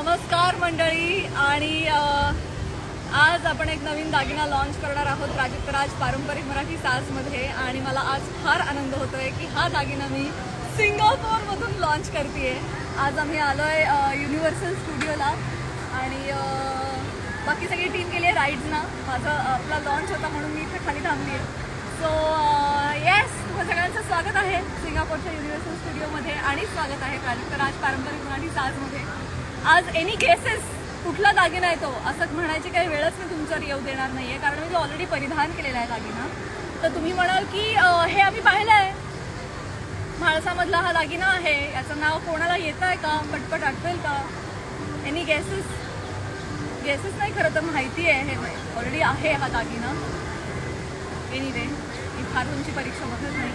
नमस्कार मंडळी आणि आज आपण एक नवीन दागिना लॉन्च करणार आहोत प्राजक्त राज पारंपरिक मराठी साजमध्ये आणि मला आज फार आनंद होतोय की हा दागिना मी सिंगापूरमधून लॉन्च करते आज आम्ही आलो आहे युनिव्हर्सल स्टुडिओला आणि बाकी सगळी टीम गेली आहे राईड्सना माझा आपला लॉन्च होता म्हणून मी इथे खाली थांबली आहे. सो येस तुम्हा सगळ्यांचं स्वागत आहे सिंगापूरच्या युनिव्हर्सल स्टुडिओमध्ये आणि स्वागत आहे प्राजक्त राज पारंपरिक मराठी साजमध्ये आज एनी केसेस कुठला दागिना आहे तो? असं म्हणायची काही वेळच मी तुमच्यावर येऊ देणार नाहीये. कारण मी तो ऑलरेडी परिधान केलेला आहे दागिना. तर तुम्ही म्हणाल की अं, हे आम्ही पाहिलं आहे म्हाळसामधला हा दागिना आहे. याचं नाव कोणाला येत आहे का? पटपट आठवेल का? एनी गेसेस गेसेस नाही खरं तर माहिती आहे. हे ऑलरेडी आहे हा दागिना. एनिवे ही फार तुमची परीक्षा बघत नाही.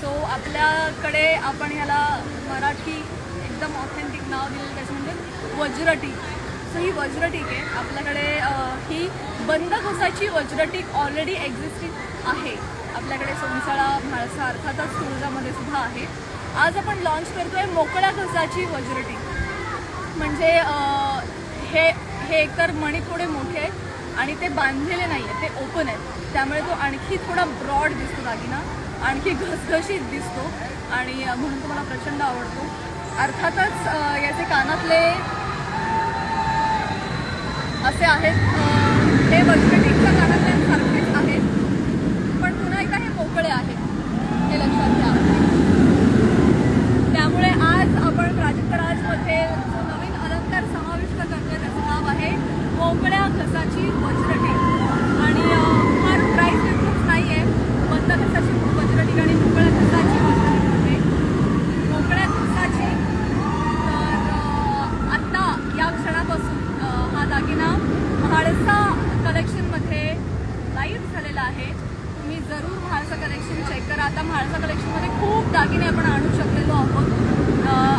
सो आपल्याकडे आपण ह्याला मराठी एकदम ऑथेंटिक नाव दिलेलं वज्रटीक. सो ही वज्रटीक आहे. आपल्याकडे ही बंद घसाची वज्रटीक ऑलरेडी एक्झिस्टिंग आहे. आपल्याकडे सोनसाळा म्हाळसा अर्थातच तुळजामध्ये सुद्धा आहे. आज आपण लॉन्च करतोय मोकळ्या घसाची वज्रटीक. म्हणजे हे हे एकतर मणी थोडे मोठे आहेत आणि ते बांधलेले नाही आहेत ते ओपन आहेत. त्यामुळे तो आणखी थोडा ब्रॉड दिसतो दागिना. आणखी घसघशीत दिसतो. आणि म्हणून तो मला प्रचंड आवडतो. अर्थातच याचे कानातले असे आहेत. अं, हे वज्रटिकच्या कानातल्यांसारखेच आहेत पण पुन्हा एकदा हे मोकळे आहेत हे लक्षात घ्या त्यामुळे आज आपण प्राजक्तराजमध्ये जो नवीन अलंकार समाविष्ट करतोय त्याचं नाव आहे मोकळ्या घसाची वज्रटीक आणि अं, फार प्राईस डिफरन्स नाही आहे बंद घसाची वज्रटीक आणि मोकळ्या घसाची वज्रटीक आहे मोकळ्या घसाची तर अं, आत्ता या क्षणापासून अं, हा दागिना म्हाळसा कलेक्शनमध्ये लाईव्ह झालेला आहे तुम्ही जरूर म्हाळसा कलेक्शन चेक करा. आता म्हाळसा कलेक्शनमध्ये खूप दागिने आपण आणू शकलेलो आहोत.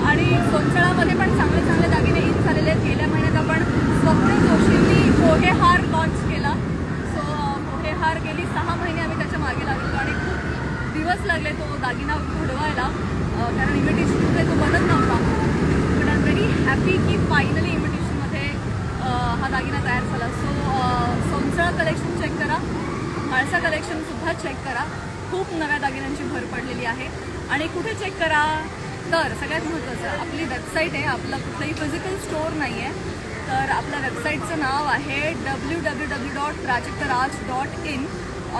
आणि सोनसळामध्ये पण चांगले चांगले दागिने इन झालेले आहेत. गेल्या महिन्यात आपण स्वप्न जोशींनी पोहे हार लॉन्च केला. सो पोहे हार गेली सहा महिने आम्ही त्याच्यामागे लागलो आणि खूप दिवस लागले तो दागिना घडवायला. कारण इमिटेशनमध्ये तो बनत नव्हता. But I am very happy की फायनली इमिटेशनमध्ये हा दागिना तयार झाला सो सोनसळा कलेक्शन चेक करा माळसा कलेक्शनसुद्धा चेक करा. खूप नव्या दागिन्यांची भर पडलेली आहे. आणि कुठे चेक करा? तर सगळ्यात महत्त्वाचं आपली वेबसाईट आहे. आपलं कुठलंही फिजिकल स्टोअर नाही आहे तर आपल्या वेबसाईटचं नाव आहे W W W dot Prajaktaraj dot in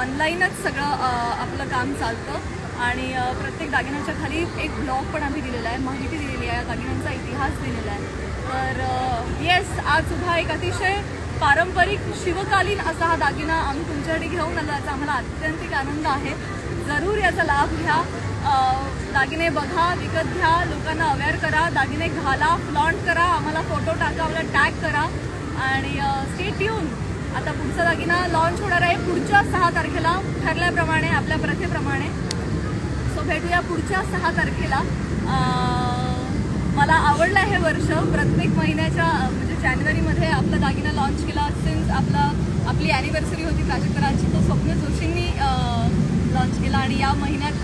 ऑनलाईनच सगळं आपलं काम चालतं. आणि प्रत्येक दागिन्याच्या खाली एक ब्लॉग पण आम्ही दिलेला आहे. माहिती दिलेली आहे. दागिन्यांचा इतिहास दिलेला आहे. तर येस आज सुद्धा एक अतिशय पारंपरिक शिवकालीन असा हा दागिना आम्ही तुमच्यासाठी घेऊन आलो याचा आम्हाला अत्यंतिक आनंद आहे. जरूर याचा लाभ घ्या. दागिने बघा विकत घ्या लोकांना अवेअर करा दागिने घाला फ्लॉन्ट करा आम्हाला फोटो टाका आम्हाला टॅग करा. आणि स्टेट येऊन आता पुढचा दागिना लॉन्च होणार आहे पुढच्या सहा तारखेला. ठरल्याप्रमाणे आपल्या प्रथेप्रमाणे. सो भेटूया पुढच्या सहा तारखेला. मला आवडलं हे वर्ष. प्रत्येक महिन्याच्या म्हणजे जानेवारीमध्ये आपला दागिना लॉन्च केला. सिन्स आपला आपली ॲनिव्हर्सरी होती प्राजक्तराची तो स्वप्न जोशींनी लॉन्च केला. आणि या महिन्यात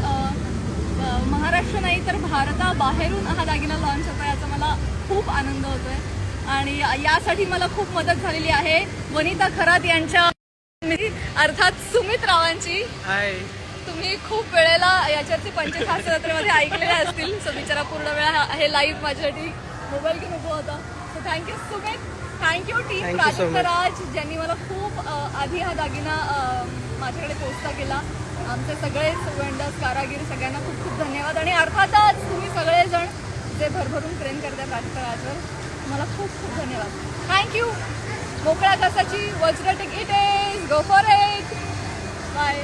महाराष्ट्र नाही तर भारताबाहेरून हा दागिना लॉन्च होतो याचा मला खूप आनंद होतोय. आणि यासाठी मला खूप मदत झालेली आहे वनिता खरात यांच्या अर्थात सुमित रावांची. तुम्ही खूप वेळेला याच्यावरचे पंचखास जत्रेमध्ये ऐकलेले असतील. सो बिचारा पूर्ण वेळा हा- हे लाईव्ह माझ्यासाठी. मोबाईल घेऊन उभं होता. So thank you Sumit thank you team much. Raj ज्यांनी मला खूप आधी हा दागिना माझ्याकडे पोचता केला आमचे सगळे वेंडर्स कारागीर सगळ्यांना खूप खूप धन्यवाद. आणि अर्थातच तुम्ही सगळेजण जे भरभरून प्रेम करताय प्राजक्तराजवर मला खूप खूप धन्यवाद. थँक्यू मोकळ्या कसाची वज्र ticket go for it bye